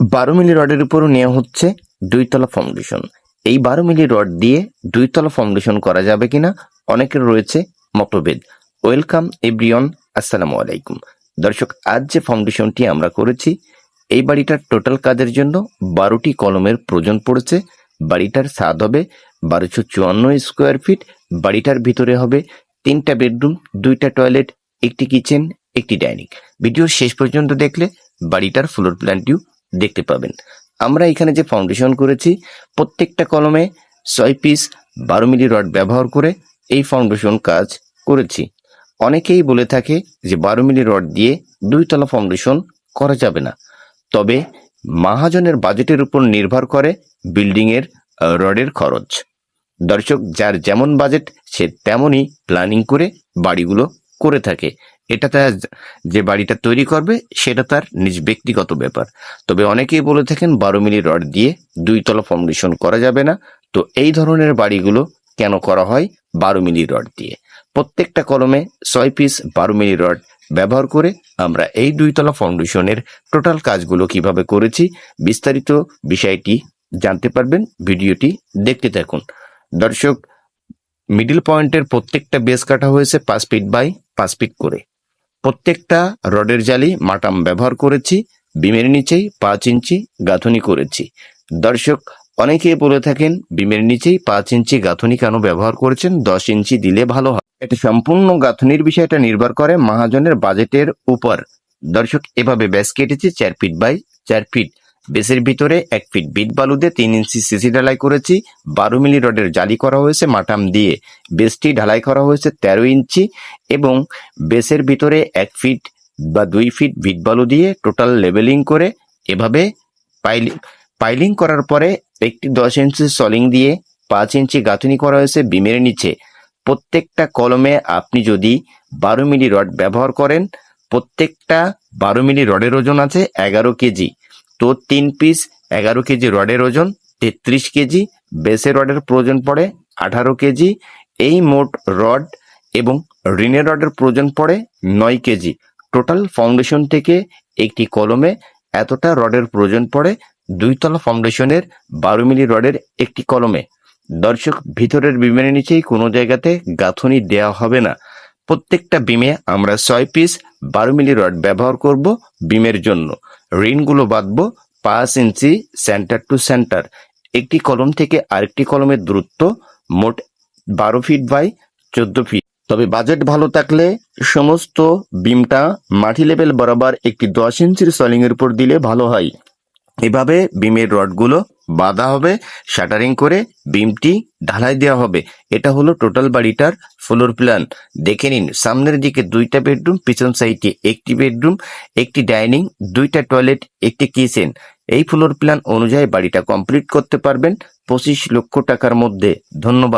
বারো মিলি রডের উপরও নেওয়া হচ্ছে দুইতলা ফাউন্ডেশন এই বারো মিলি রড দিয়ে দুইতলা ফাউন্ডেশন করা যাবে কিনা অনেকের রয়েছে মতভেদ। ওয়েলকাম এব্রিয়ন আসসালামু আলাইকুম। দর্শক, আজ যে ফাউন্ডেশনটি আমরা করেছি, এই বাড়িটার টোটাল কাজের জন্য বারোটি কলমের প্রয়োজন পড়েছে। বাড়িটার স্বাদ হবে বারোশো চুয়ান্ন স্কোয়ার ফিট বাড়িটার ভিতরে হবে তিনটা বেডরুম, দুইটা টয়লেট, একটি কিচেন, একটি ডাইনিং। ভিডিও শেষ পর্যন্ত দেখলে বাড়িটার ফ্লোর প্ল্যানটিও দেখতে পাবেন। আমরা এখানে যে ফাউন্ডেশন করেছি, প্রত্যেকটা কলমে ছয় পিস বারো মিলি রড ব্যবহার করে এই ফাউন্ডেশন কাজ করেছি। অনেকেই বলে থাকে যে বারো মিলি রড দিয়ে দুইতলা ফাউন্ডেশন করা যাবে না। তবে মহাজনের বাজেটের উপর নির্ভর করে বিল্ডিংয়ের রডের খরচ। দর্শক, যার যেমন বাজেট, সে তেমনই প্ল্যানিং করে বাড়িগুলো করে থাকে। এটা তার যে বাড়িটা তৈরি করবে, সেটা তার নিজ ব্যক্তিগত ব্যাপার। তবে অনেকেই বলে থাকেন, বারো মিলি রড দিয়ে দুই তলা ফাউন্ডেশন করা যাবে না। তো এই ধরনের বাড়িগুলো কেন করা হয় বারো মিলি রড দিয়ে? প্রত্যেকটা কলমে ছয় পিস বারো মিলি রড ব্যবহার করে আমরা এই দুইতলা ফাউন্ডেশনের টোটাল কাজগুলো কীভাবে করেছি, বিস্তারিত বিষয়টি জানতে পারবেন। ভিডিওটি দেখতে থাকুন। দর্শক মিডিল পয়েন্টের প্রত্যেকটা বেস কাটা হয়েছে পাঁচ ফিট বাই পাঁচ ফিট করে। প্রত্যেকটা রডের জালি মাটাম ব্যবহার করেছি, বিমের নিচেই পাঁচ ইঞ্চি গাঁথনি করেছি। দর্শক, অনেকেই বলে থাকেন, বিমের নিচেই পাঁচ ইঞ্চি গাঁথনি কেন ব্যবহার করেছেন? দশ ইঞ্চি দিলে ভালো হয়। এটা সম্পূর্ণ গাঁথনির বিষয়টা নির্ভর করে মহাজনের বাজেটের উপর। দর্শক, এভাবে ব্যাস কেটেছে চার ফিট বাই চার ফিট। বেসের ভিতরে এক ফিট বিট বালু দিয়ে তিন ইঞ্চি সিসি ঢালাই করেছি, বারো মিলি রডের জালি করা হয়েছে মাটাম দিয়ে। বেসটি ঢালাই করা হয়েছে তেরো ইঞ্চি এবং বেসের ভিতরে এক ফিট বা দুই ফিট ভিট বালু দিয়ে টোটাল লেভেলিং করে এভাবে পাইলিং পাইলিং করার পরে একটি দশ ইঞ্চি সলিং দিয়ে পাঁচ ইঞ্চি গাঁথুনি করা হয়েছে বিমের নিচে। প্রত্যেকটা কলমে আপনি যদি বারো মিলি রড ব্যবহার করেন, প্রত্যেকটা বারো মিলি রডের ওজন আছে এগারো কেজি। তো তিন পিস এগারো কেজি রডের ওজন, তেত্রিশ কেজি বেসে রডের প্রয়োজন পড়ে আঠারো কেজি, এই মোট রড এবং রিনের রডের প্রয়োজন পড়ে নয় কেজি। টোটাল ফাউন্ডেশন থেকে একটি কলমে এতটা রডের প্রয়োজন পড়ে দুইতলা ফাউন্ডেশনের বারো মিলি রডের একটি কলমে। দর্শক, ভিতরের বিমের নিচেই কোনো জায়গাতে গাঁথনি দেওয়া হবে না। প্রত্যেকটা বিমে আমরা ছয় পিস বারো মিলি রড ব্যবহার করব বিমের জন্য। রিনগুলো বাঁধবো পাঁচ ইঞ্চি সেন্টার টু সেন্টার। একটি কলম থেকে আরেকটি কলমের দূরত্ব মোট বারো ফিট বাই চোদ্দ ফিট। তবে বাজেট ভালো থাকলে সমস্ত বিমটা মাটি লেভেল বরাবর একটি দশ ইঞ্চির সলিং এর উপর দিলে ভালো হয়। এভাবে বিমের রডগুলো বাঁধা হবে, শাটারিং করে বিমটি ঢালাই দেওয়া হবে। এটা হলো টোটাল বাড়িটার ফ্লোর প্ল্যান দেখে নিন, সামনের দিকে দুইটা বেডরুম, পিছন সাইডে একটি বেডরুম, একটি ডাইনিং, দুইটা টয়লেট, একটি কিচেন। এই ফ্লোর প্ল্যান অনুযায়ী বাড়িটা কমপ্লিট করতে পারবেন পঁচিশ লক্ষ টাকার মধ্যে। ধন্যবাদ।